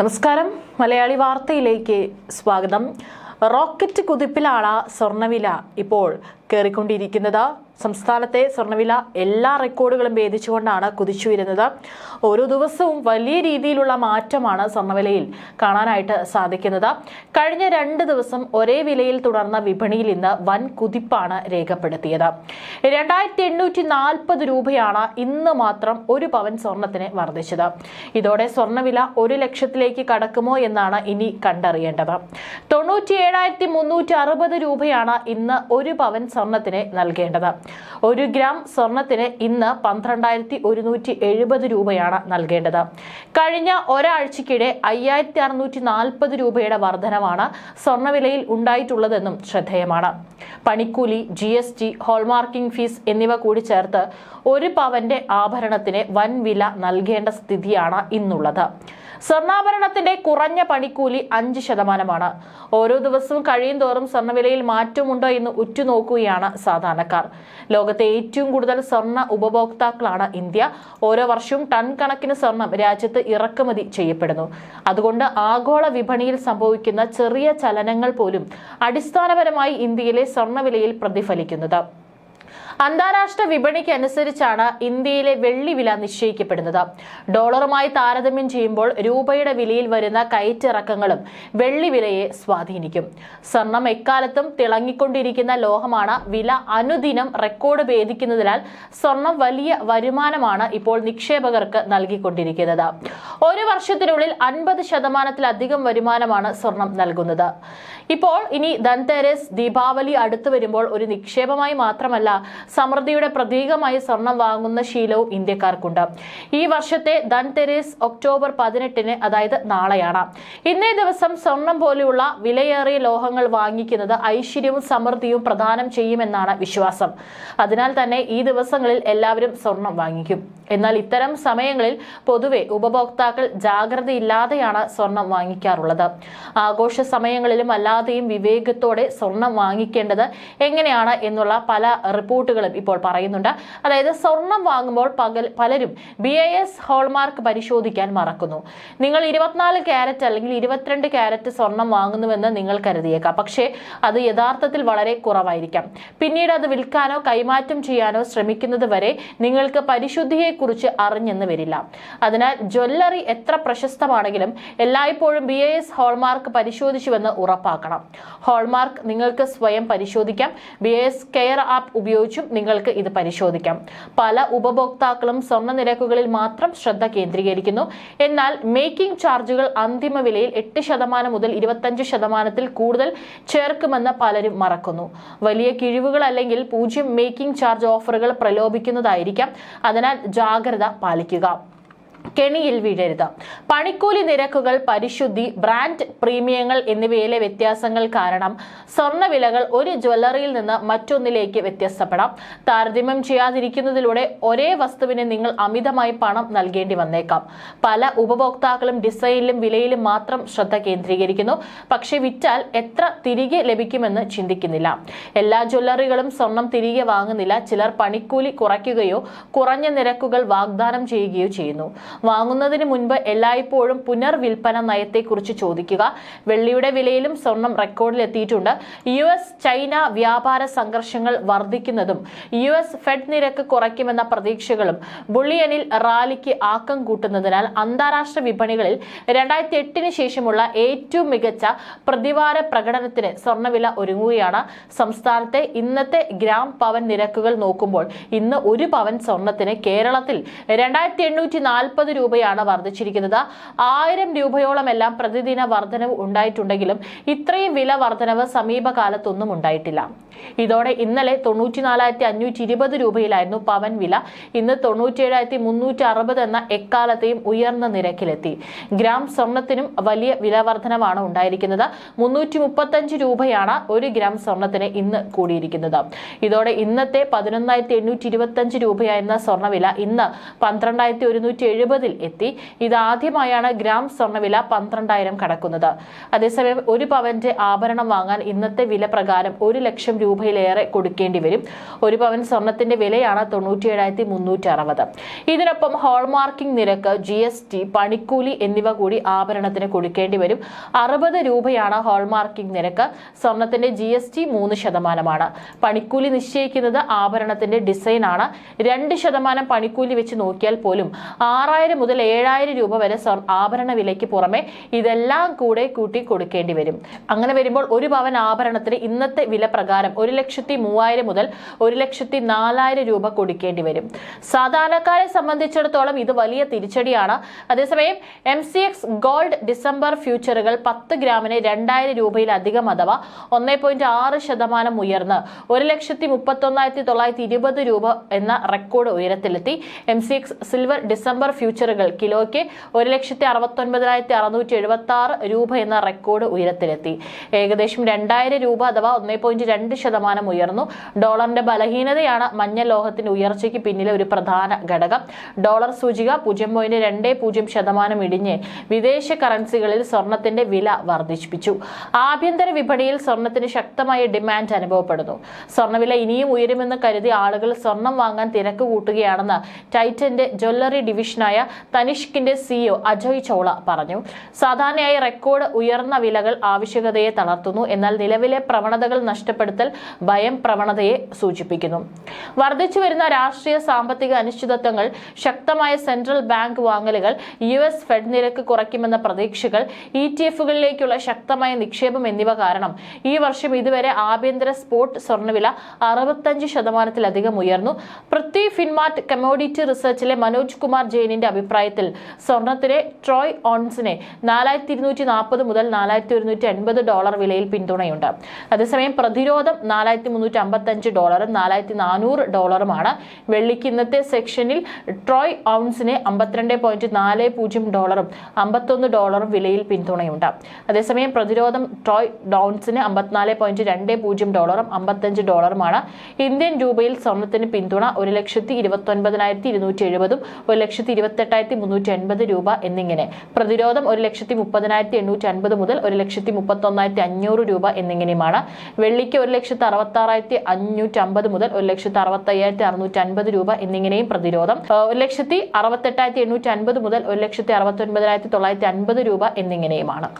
നമസ്കാരം. മലയാളി വാർത്തയിലേക്ക് സ്വാഗതം. റോക്കറ്റ് കുതിപ്പിലാണ് സ്വർണവില ഇപ്പോൾ കയറിക്കൊണ്ടിരിക്കുന്നത് സംസ്ഥാനത്തെ സ്വർണവില എല്ലാ റെക്കോർഡുകളും ഭേദിച്ചുകൊണ്ടാണ് കുതിച്ചുയരുന്നത്. ഓരോ ദിവസവും വലിയ രീതിയിലുള്ള മാറ്റമാണ് സ്വർണവിലയിൽ കാണാനായിട്ട് സാധിക്കുന്നത്. കഴിഞ്ഞ രണ്ട് ദിവസം ഒരേ വിലയിൽ തുടർന്ന വിപണിയിൽ ഇന്ന് വൻ കുതിപ്പാണ് രേഖപ്പെടുത്തിയത്. രണ്ടായിരത്തി എണ്ണൂറ്റി നാൽപ്പത് രൂപയാണ് ഇന്ന് മാത്രം ഒരു പവൻ സ്വർണത്തിന് വർദ്ധിച്ചത്. ഇതോടെ സ്വർണവില ഒരു ലക്ഷത്തിലേക്ക് കടക്കുമോ എന്നാണ് ഇനി കണ്ടറിയേണ്ടത്. തൊണ്ണൂറ്റി ഏഴായിരത്തി മുന്നൂറ്റി അറുപത് രൂപയാണ് ഇന്ന് ഒരു പവൻ സ്വർണത്തിന് നൽകേണ്ടത്. ഒരു ഗ്രാം സ്വർണത്തിന് ഇന്ന് പന്ത്രണ്ടായിരത്തി ഒരുന്നൂറ്റി എഴുപത് രൂപയാണ് നൽകേണ്ടത്. കഴിഞ്ഞ ഒരാഴ്ചക്കിടെ അയ്യായിരത്തി അറുന്നൂറ്റി നാൽപ്പത് രൂപയുടെ വർധനമാണ് സ്വർണവിലയിൽ ഉണ്ടായിട്ടുള്ളതെന്നും ശ്രദ്ധേയമാണ്. പണിക്കൂലി G S T hallmarking fees എന്നിവ കൂടി ചേർത്ത് ഒരു പവന്റെ ആഭരണത്തിന് വൻ വില നൽകേണ്ട സ്ഥിതിയാണ് ഇന്നുള്ളത്. സ്വർണാഭരണത്തിന്റെ കുറഞ്ഞ പണിക്കൂലി അഞ്ച് ശതമാനമാണ്. ഓരോ ദിവസവും കഴിയും തോറും സ്വർണവിലയിൽ മാറ്റമുണ്ടോ എന്ന് ഉറ്റുനോക്കുകയാണ് സാധാരണക്കാർ. ലോകത്തെ ഏറ്റവും കൂടുതൽ സ്വർണ ഉപഭോക്താക്കളാണ് ഇന്ത്യ. ഓരോ വർഷവും ടൺ കണക്കിന് സ്വർണം രാജ്യത്ത് ഇറക്കുമതി ചെയ്യപ്പെടുന്നു. അതുകൊണ്ട് ആഗോള വിപണിയിൽ സംഭവിക്കുന്ന ചെറിയ ചലനങ്ങൾ പോലും അടിസ്ഥാനപരമായി ഇന്ത്യയിലെ സ്വർണവിലയിൽ പ്രതിഫലിക്കുന്നത്. അന്താരാഷ്ട്ര വിപണിക്ക് അനുസരിച്ചാണ് ഇന്ത്യയിലെ വെള്ളി വില നിശ്ചയിക്കപ്പെടുന്നത്. ഡോളറുമായി താരതമ്യം ചെയ്യുമ്പോൾ രൂപയുടെ വിലയിൽ വരുന്ന കയറ്റിറക്കങ്ങളും വെള്ളി വിലയെ സ്വാധീനിക്കും. സ്വർണം എക്കാലത്തും തിളങ്ങിക്കൊണ്ടിരിക്കുന്ന ലോഹമാണ് വില അനുദിനം റെക്കോർഡ് ഭേദിക്കുന്നതിനാൽ സ്വർണം വലിയ വരുമാനമാണ് ഇപ്പോൾ നിക്ഷേപകർക്ക് നൽകിക്കൊണ്ടിരിക്കുന്നത്. ഒരു വർഷത്തിനുള്ളിൽ അൻപത് ശതമാനത്തിലധികം വരുമാനമാണ് സ്വർണം നൽകുന്നത്. ഇപ്പോൾ ഇനി ധൻതേരസ് ദീപാവലി അടുത്തു വരുമ്പോൾ ഒരു നിക്ഷേപമായി മാത്രമല്ല സമൃദ്ധിയുടെ പ്രതീകമായി സ്വർണം വാങ്ങുന്ന ശീലവും ഇന്ത്യക്കാർക്കുണ്ട്. ഈ വർഷത്തെ ധൻതെരേസ് ഒക്ടോബർ പതിനെട്ടിന് അതായത് നാളെയാണ്. ഇന്നേ ദിവസം സ്വർണം പോലെയുള്ള വിലയേറിയ ലോഹങ്ങൾ വാങ്ങിക്കുന്നത് ഐശ്വര്യവും സമൃദ്ധിയും പ്രദാനം ചെയ്യുമെന്നാണ് വിശ്വാസം. അതിനാൽ തന്നെ ഈ ദിവസങ്ങളിൽ എല്ലാവരും സ്വർണം വാങ്ങിക്കും. എന്നാൽ ഇത്തരം സമയങ്ങളിൽ പൊതുവെ ഉപഭോക്താക്കൾ ജാഗ്രതയില്ലാതെയാണ് സ്വർണം വാങ്ങിക്കാറുള്ളത്. ആഘോഷ സമയങ്ങളിലും അല്ലാതെയും വിവേകത്തോടെ സ്വർണം വാങ്ങിക്കേണ്ടത് എങ്ങനെയാണ് എന്നുള്ള പല റിപ്പോർട്ടുകളും ഇപ്പോൾ പറയുന്നുണ്ട്. അതായത് സ്വർണം വാങ്ങുമ്പോൾ പകൽ പലരും ബി ഐ എസ് ഹോൾമാർക്ക് പരിശോധിക്കാൻ മറക്കുന്നു. നിങ്ങൾ ഇരുപത്തിനാല് ക്യാരറ്റ് അല്ലെങ്കിൽ ഇരുപത്തിരണ്ട് ക്യാരറ്റ് സ്വർണം വാങ്ങുന്നുവെന്ന് നിങ്ങൾ കരുതിയേക്കാം. പക്ഷേ അത് യഥാർത്ഥത്തിൽ വളരെ കുറവായിരിക്കാം. പിന്നീട് അത് വിൽക്കാനോ കൈമാറ്റം ചെയ്യാനോ ശ്രമിക്കുന്നത് വരെ നിങ്ങൾക്ക് പരിശുദ്ധിയെക്കുറിച്ച് അറിഞ്ഞെന്ന് വരില്ല. അതിനാൽ ജ്വല്ലറി എത്ര പ്രശസ്തമാണെങ്കിലും എല്ലായ്പ്പോഴും ബി ഐ എസ് ഹോൾമാർക്ക് പരിശോധിച്ചുവെന്ന് ഉറപ്പാക്കണം. ഹോൾമാർക്ക് നിങ്ങൾക്ക് സ്വയം പരിശോധിക്കാം. ബി എസ് കെയർ ആപ്പ് ഉപയോഗിച്ചും നിങ്ങൾക്ക് ഇത് പരിശോധിക്കാം. പല ഉപഭോക്താക്കളും സ്വർണ നിരക്കുകളിൽ മാത്രം ശ്രദ്ധ കേന്ദ്രീകരിക്കുന്നു. എന്നാൽ മേക്കിംഗ് ചാർജുകൾ അന്തിമ വിലയിൽ എട്ട് ശതമാനം മുതൽ ഇരുപത്തഞ്ച് ശതമാനത്തിൽ കൂടുതൽ ചേർക്കുമെന്ന് പലരും മറക്കുന്നു. വലിയ കിഴിവുകൾ അല്ലെങ്കിൽ പൂജ്യം മേക്കിംഗ് ചാർജ് ഓഫറുകൾ പ്രലോഭിക്കുന്നതായിരിക്കാം. അതിനാൽ ജാഗ്രത പാലിക്കുക. കെണിയിൽ വീഴരുത്. പണിക്കൂലി നിരക്കുകൾ പരിശുദ്ധി ബ്രാൻഡ് പ്രീമിയങ്ങൾ എന്നിവയിലെ വ്യത്യാസങ്ങൾ കാരണം സ്വർണവിലകൾ ഒരു ജ്വല്ലറിയിൽ നിന്ന് മറ്റൊന്നിലേക്ക് വ്യത്യസ്തപ്പെടാം. താരതമ്യം ചെയ്യാതിരിക്കുന്നതിലൂടെ ഒരേ വസ്തുവിന് നിങ്ങൾ അമിതമായി പണം നൽകേണ്ടി വന്നേക്കാം. പല ഉപഭോക്താക്കളും ഡിസൈനിലും വിലയിലും മാത്രം ശ്രദ്ധ കേന്ദ്രീകരിക്കുന്നു. പക്ഷെ വിറ്റാൽ എത്ര തിരികെ ലഭിക്കുമെന്ന് ചിന്തിക്കുന്നില്ല. എല്ലാ ജ്വല്ലറികളും സ്വർണം തിരികെ വാങ്ങുന്നില്ല. ചിലർ പണിക്കൂലി കുറയ്ക്കുകയോ കുറഞ്ഞ നിരക്കുകൾ വാഗ്ദാനം ചെയ്യുകയോ ചെയ്യുന്നു. വാങ്ങുന്നതിന് മുൻപ് എല്ലായ്പ്പോഴും പുനർവിൽപ്പന നയത്തെക്കുറിച്ച് ചോദിക്കുക. വെള്ളിയുടെ വിലയിലും സ്വർണം റെക്കോർഡിലെത്തിയിട്ടുണ്ട്. യു എസ് ചൈന വ്യാപാര സംഘർഷങ്ങൾ വർദ്ധിക്കുന്നതും യു എസ് ഫെഡ് നിരക്ക് കുറയ്ക്കുമെന്ന പ്രതീക്ഷകളും ബുള്ളിയനിൽ റാലിക്ക് ആക്കം കൂട്ടുന്നതിനാൽ അന്താരാഷ്ട്ര വിപണികളിൽ രണ്ടായിരത്തി എട്ടിന് ശേഷമുള്ള ഏറ്റവും മികച്ച പ്രതിവാര പ്രകടനത്തിന് സ്വർണവില ഒരുങ്ങുകയാണ്. സംസ്ഥാനത്തെ ഇന്നത്തെ ഗ്രാം പവൻ നിരക്കുകൾ നോക്കുമ്പോൾ ഇന്ന് ഒരു പവൻ സ്വർണത്തിന് കേരളത്തിൽ രണ്ടായിരത്തി നാൽപ്പത് രൂപയാണ് വർദ്ധിച്ചിരിക്കുന്നത്. ആയിരം രൂപയോളം എല്ലാം പ്രതിദിന വർധനവ് ഉണ്ടായിട്ടുണ്ടെങ്കിലും ഇത്രയും വില വർധനവ് സമീപകാലത്തൊന്നും ഉണ്ടായിട്ടില്ല. ഇതോടെ ഇന്നലെ തൊണ്ണൂറ്റി നാലായിരത്തി അഞ്ഞൂറ്റി ഇരുപത് രൂപയിലായിരുന്നു പവൻ വില. ഇന്ന് തൊണ്ണൂറ്റിയേഴായിരത്തി മുന്നൂറ്റി അറുപത് എന്ന എക്കാലത്തെയും ഉയർന്ന നിരക്കിലെത്തി. ഗ്രാം സ്വർണത്തിനും വലിയ വില വർധനവാണ് ഉണ്ടായിരിക്കുന്നത്. മുന്നൂറ്റി മുപ്പത്തഞ്ച് രൂപയാണ് ഒരു ഗ്രാം സ്വർണത്തിന് ഇന്ന് കൂടിയിരിക്കുന്നത്. ഇതോടെ ഇന്നത്തെ പതിനൊന്നായിരത്തി എണ്ണൂറ്റി ഇരുപത്തഞ്ച് രൂപയായിരുന്ന സ്വർണവില ഇന്ന് പന്ത്രണ്ടായിരത്തി ഒരുന്നൂറ്റി എഴുപത് ഇരുപതിൽ എത്തി. ഇതാദ്യമായാണ് ഗ്രാം സ്വർണവില പന്ത്രണ്ടായിരം കടക്കുന്നത്. അതേസമയം ഒരു പവന്റെ ആഭരണം വാങ്ങാൻ ഇന്നത്തെ വില പ്രകാരം ഒരു ലക്ഷം രൂപയിലേറെ കൊടുക്കേണ്ടി വരും. ഒരു പവൻ സ്വർണത്തിന്റെ വിലയാണ് തൊണ്ണൂറ്റിയേഴായിരത്തി മുന്നൂറ്റി അറുപത് ഇതിനൊപ്പം ഹോൾമാർക്കിംഗ് നിരക്ക് ജി എസ് ടി പണിക്കൂലി എന്നിവ കൂടി ആഭരണത്തിന് കൊടുക്കേണ്ടി വരും. അറുപത് രൂപയാണ് ഹോൾമാർക്കിംഗ് നിരക്ക്. സ്വർണത്തിന്റെ ജി എസ് ടി മൂന്ന് ശതമാനമാണ്. പണിക്കൂലി നിശ്ചയിക്കുന്നത് ആഭരണത്തിന്റെ ഡിസൈനാണ്. രണ്ട് ശതമാനം പണിക്കൂലി വെച്ച് നോക്കിയാൽ പോലും ആറായിരം മുതൽ ഏഴായിരം രൂപ വരെ ആഭരണ വിലയ്ക്ക് പുറമെ ഇതെല്ലാം കൂടെ കൂട്ടി കൊടുക്കേണ്ടി വരും. അങ്ങനെ വരുമ്പോൾ ഒരു പവൻ ആഭരണത്തിന് ഇന്നത്തെ വില പ്രകാരം ഒരു ലക്ഷത്തി മൂവായിരം മുതൽ ഒരു ലക്ഷത്തി നാലായിരം രൂപ കൊടുക്കേണ്ടി വരും. സാധാരണക്കാരെ സംബന്ധിച്ചിടത്തോളം ഇത് വലിയ തിരിച്ചടിയാണ്. അതേസമയം M C X gold December ഫ്യൂച്ചറുകൾ പത്ത് ഗ്രാമിന് രണ്ടായിരം രൂപയിലധികം അഥവാ ഒന്നേ പോയിന്റ് ആറ് ശതമാനം ഉയർന്ന് ഒരു ലക്ഷത്തി മുപ്പത്തൊന്നായിരത്തി തൊള്ളായിരത്തി ഇരുപത് രൂപ എന്ന record ഉയരത്തിലെത്തി. M C X silver December ഫ്യൂച്ചറുകൾ. കിലോയ്ക്ക് ഒരു ലക്ഷത്തി അറുപത്തൊൻപതിനായിരത്തി അറുന്നൂറ്റി എഴുപത്തി ആറ് രൂപ എന്ന റെക്കോർഡ് ഉയരത്തിലെത്തി. ഏകദേശം രണ്ടായിരം രൂപ അഥവാ ഒന്നേ പോയിന്റ് രണ്ട് ശതമാനം ഉയർന്നു. ഡോളറിന്റെ ബലഹീനതയാണ് മഞ്ഞ ലോഹത്തിന്റെ ഉയർച്ചയ്ക്ക് പിന്നിലെ ഒരു പ്രധാന ഘടകം. ഡോളർ സൂചിക പൂജ്യം പോയിന്റ് രണ്ട് പൂജ്യം ശതമാനം ഇടിഞ്ഞ് വിദേശ കറൻസികളിൽ സ്വർണത്തിന്റെ വില വർദ്ധിപ്പിച്ചു. ആഭ്യന്തര വിപണിയിൽ സ്വർണത്തിന് ശക്തമായ ഡിമാൻഡ് അനുഭവപ്പെടുന്നു. സ്വർണവില ഇനിയും ഉയരുമെന്ന് കരുതി ആളുകൾ സ്വർണം വാങ്ങാൻ തിരക്ക് കൂട്ടുകയാണെന്ന് ടൈറ്റന്റെ ജ്വല്ലറി ഡിവിഷനായ തനിഷ്കിന്റെ സിഇഒ അജയ് ചൗള പറഞ്ഞു. സാധാരണയായി റെക്കോർഡ് ഉയർന്ന വിലകൾ ആവശ്യകതയെ തളർത്തുന്നു. എന്നാൽ നിലവിലെ പ്രവണതകൾ നഷ്ടപ്പെടുത്തൽ ഭയം പ്രവണതയെ സൂചിപ്പിക്കുന്നു. വർദ്ധിച്ചു വരുന്ന രാഷ്ട്രീയ സാമ്പത്തിക അനിശ്ചിതത്വങ്ങൾ ശക്തമായ സെൻട്രൽ ബാങ്ക് വാങ്ങലുകൾ യു എസ് ഫെഡ് നിരക്ക് കുറയ്ക്കുമെന്ന പ്രതീക്ഷകൾ ഇ ടി എഫുകളിലേക്കുള്ള ശക്തമായ നിക്ഷേപം എന്നിവ കാരണം ഈ വർഷം ഇതുവരെ ആഭ്യന്തര സ്പോട്ട് സ്വർണവില അറുപത്തഞ്ച് ശതമാനത്തിലധികം ഉയർന്നു. പൃഥ്വി ഫിൻമാർട്ട് കമോഡിറ്റി റിസർച്ചിലെ മനോജ് കുമാർ ജെയിനിന്റെ അഭിപ്രായത്തിൽ സ്വർണത്തിലെ ട്രോയ് ഓൺസിനെ നാലായിരത്തി ഇരുന്നൂറ്റി നാൽപ്പത് മുതൽ നാലായിരത്തി ഒരുന്നൂറ്റി എൺപത് ഡോളർ വിലയിൽ പിന്തുണയുണ്ട്. അതേസമയം പ്രതിരോധം നാലായിരത്തി മുന്നൂറ്റി അമ്പത്തഞ്ച് ഡോളറും നാലായിരത്തി നാനൂറ് ഡോളറുമാണ്. വെള്ളിക്ക് ഇന്നത്തെ സെക്ഷനിൽ ട്രോയ് ഔൺസിന് അമ്പത്തിരണ്ട് പോയിന്റ് നാല് പൂജ്യം ഡോളറും അമ്പത്തൊന്ന് ഡോളറും വിലയിൽ പിന്തുണയുണ്ട്. അതേസമയം പ്രതിരോധം ട്രോയ് ഡൗൺസിന് അമ്പത്തിനാല് പോയിന്റ് രണ്ട് പൂജ്യം ഡോളറും അമ്പത്തഞ്ച് ഡോളറുമാണ്. ഇന്ത്യൻ രൂപയിൽ സ്വർണത്തിന് പിന്തുണ ഒരു ലക്ഷത്തി ഇരുപത്തൊൻപതിനായിരത്തി ഇരുന്നൂറ്റി എഴുപതും ഒരു ലക്ഷത്തി ഇരുപത്തെട്ടായിരത്തി മുന്നൂറ്റി എൺപത് രൂപ എന്നിങ്ങനെ. പ്രതിരോധം ഒരു ലക്ഷത്തി മുപ്പതിനായിരത്തി എണ്ണൂറ്റി അൻപത് മുതൽ ഒരു ലക്ഷത്തി മുപ്പത്തൊന്നായിരത്തി അഞ്ഞൂറ് രൂപ എന്നിങ്ങനെയുമാണ്. വെള്ളിക്ക് ഒരു ലക്ഷത്തി അറുപത്തി ആറായിരത്തി അഞ്ഞൂറ്റി അമ്പത് മുതൽ ഒരു ലക്ഷത്തി അറുപത്തി അയ്യായിരത്തി അറുന്നൂറ്റി അൻപത് രൂപ എന്നിങ്ങനെയും പ്രതിരോധം. ഒരു ലക്ഷത്തി അറുപത്തെട്ടായിരത്തി എണ്ണൂറ്റി അൻപത് മുതൽ ഒരു ലക്ഷത്തി അറുപത്തി ഒൻപതിനായിരത്തി തൊള്ളായിരത്തി അൻപത് രൂപ എന്നിങ്ങനെയുമാണ്.